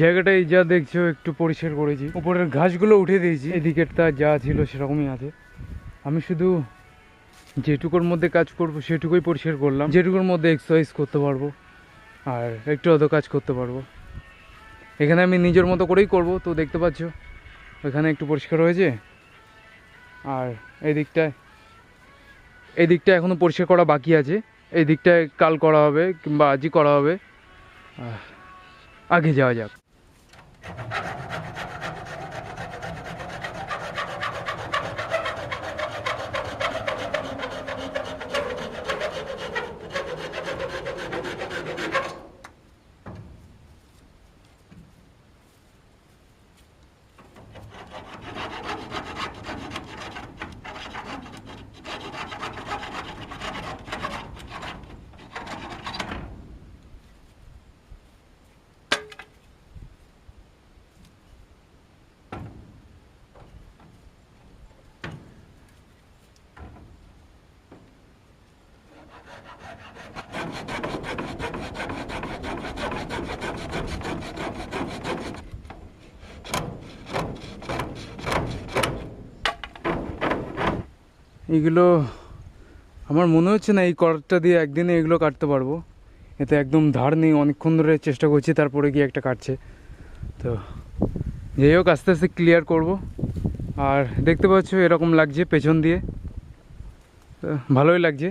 জায়গাটাই যা দেখছ, একটু পরিষ্কার করেছি। উপরের ঘাসগুলো উঠে দিয়েছি। এদিকেরটা যা ছিল সেরকমই আছে। আমি শুধু যেটুকুর মধ্যে কাজ করব, সেটুকুই পরিষ্কার করলাম। যেটুকুর মধ্যে এক্সারসাইজ করতে পারব, আর একটু অত কাজ করতে পারব। এখানে আমি নিজের মতো করেই করব, তো দেখতে পাচ্ছ, এখানে একটু পরিষ্কার হয়েছে। আর এই দিকটায় এই দিকটা এখনও পরিষ্কার করা বাকি আছে। এই দিকটায় কাল করা হবে, কিংবা আজই করা হবে। आगे जाओ जाओ। এগুলো আমার মনে হচ্ছে না এই করাতটা দিয়ে একদিনে এগুলো কাটতে পারব। এতে একদম ধার নেই, অনেকক্ষণ ধরে চেষ্টা করছি, তারপরে গিয়ে একটা কাটছে। তো যাই হোক, আস্তে আস্তে ক্লিয়ার করব। আর দেখতে পাচ্ছ এরকম লাগছে পেছন দিয়ে। ভালোই লাগছে।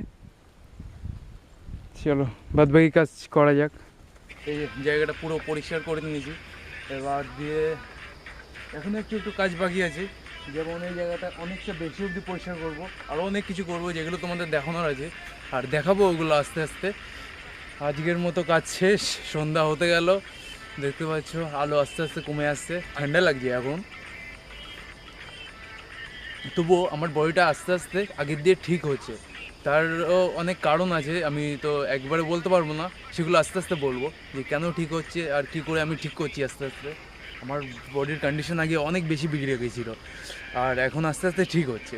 চলো, বাদবাকি কাজ করা যাক। এই জায়গাটা পুরো পরিষ্কার করে নিয়েছি। এবার দিয়ে এখন একটু একটু কাজ বাকি আছে। যেমন এই জায়গাটা অনেকটা বেশি অবধি পরিষ্কার করব। আরও অনেক কিছু করব যেগুলো তোমাদের দেখানোর আছে। আর দেখাবো ওগুলো আস্তে আস্তে। আজকের মতো কাজ শেষ। সন্ধ্যা হতে গেল। দেখতে পাচ্ছ, আলো আস্তে আস্তে কমে আসছে। ঠান্ডা লাগছে এখন। তবুও আমার বডিটা আস্তে আস্তে আগের দিয়ে ঠিক হচ্ছে। তারও অনেক কারণ আছে, আমি তো একবারে বলতে পারব না। সেগুলো আস্তে আস্তে বলব, যে কেন ঠিক হচ্ছে আর কি করে আমি ঠিক করছি আস্তে আস্তে। আমার বডির কন্ডিশন আগে অনেক বেশি বিগড়ে গেছিল, আর এখন আস্তে আস্তে ঠিক হচ্ছে।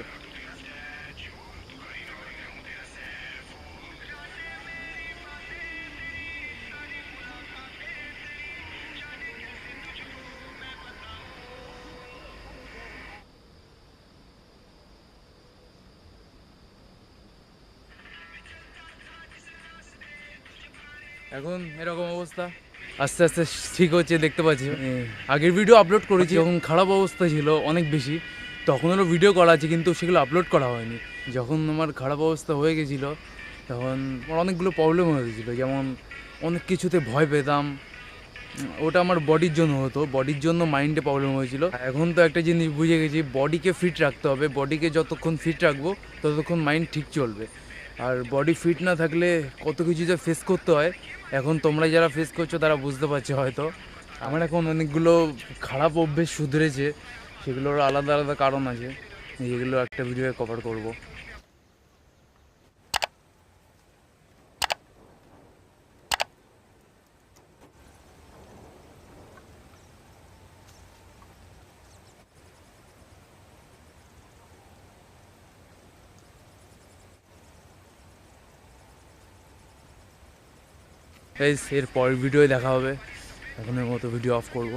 এখন এরকম অবস্থা। আস্তে আস্তে ঠিক হচ্ছে দেখতে পাচ্ছি। আগের ভিডিও আপলোড করেছি। যখন খারাপ অবস্থা ছিল অনেক বেশি তখনেরও ভিডিও করা আছে কিন্তু সেগুলো আপলোড করা হয়নি। যখন আমার খারাপ অবস্থা হয়ে গেছিল তখন আমার অনেকগুলো প্রবলেম হয়েছিল যেমন অনেক কিছুতে ভয় পেতাম। ওটা আমার বডির জন্য হতো। বডির জন্য মাইন্ডে প্রবলেম হয়েছিল। এখন তো একটা জিনিস বুঝে গেছি বডিকে ফিট রাখতে হবে। বডিকে যতক্ষণ ফিট রাখব ততক্ষণ মাইন্ড ঠিক চলবে। আর বডি ফিট না থাকলে কত কিছু যে ফেস করতে হয়, এখন তোমরা যারা ফেস করছ তারা বুঝতে পারছ হয়তো। আমার এখন অনেকগুলো খারাপ অভ্যেস শুধরেছে, সেগুলোর আলাদা আলাদা কারণ আছে। যেগুলো একটা ভিডিওয়ে কভার করব। এর পরের ভিডিও দেখা হবে। এখনের মতো ভিডিও অফ করব।